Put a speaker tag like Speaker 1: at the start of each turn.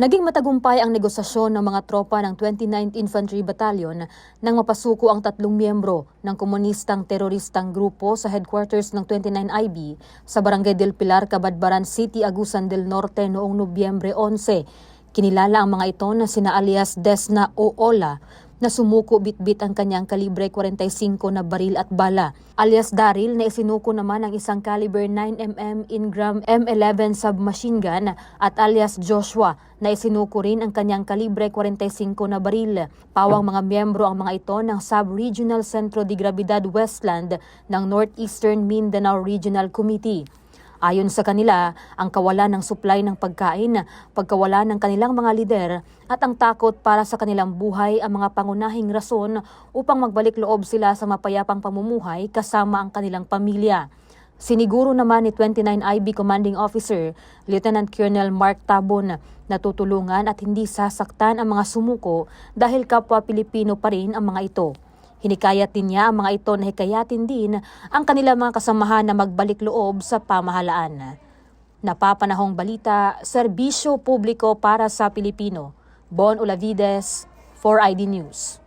Speaker 1: Naging matagumpay ang negosasyon ng mga tropa ng 29th Infantry Battalion nang mapasuko ang tatlong miyembro ng komunistang teroristang grupo sa headquarters ng 29IB sa Barangay del Pilar, Cabadbaran City, Agusan del Norte noong Nobyembre 11. Kinilala ang mga ito na sina alias Desna o Ola na sumuko bitbit ang kanyang kalibre 45 na baril at bala. Alias Daryl na isinuko naman ang isang caliber 9mm Ingram M11 submachine gun at alias Joshua na isinuko rin ang kanyang kalibre 45 na baril. Pawang mga miyembro ang mga ito ng Sub-Regional Centro de Gravidad Westland ng Northeastern Mindanao Regional Committee. Ayon sa kanila, ang kawalan ng supply ng pagkain, pagkawala ng kanilang mga lider at ang takot para sa kanilang buhay ang mga pangunahing rason upang magbalik loob sila sa mapayapang pamumuhay kasama ang kanilang pamilya. Siniguro naman ni 29IB Commanding Officer Lieutenant Colonel Mark Tabon na tutulungan at hindi sasaktan ang mga sumuko dahil kapwa Pilipino pa rin ang mga ito. Hinikayat din niya ang mga ito na hikayatin din ang kanilang mga kasamahan na magbalik loob sa pamahalaan. Napapanahong balita, serbisyo publiko para sa Pilipino. Bon Olavides, 4ID News.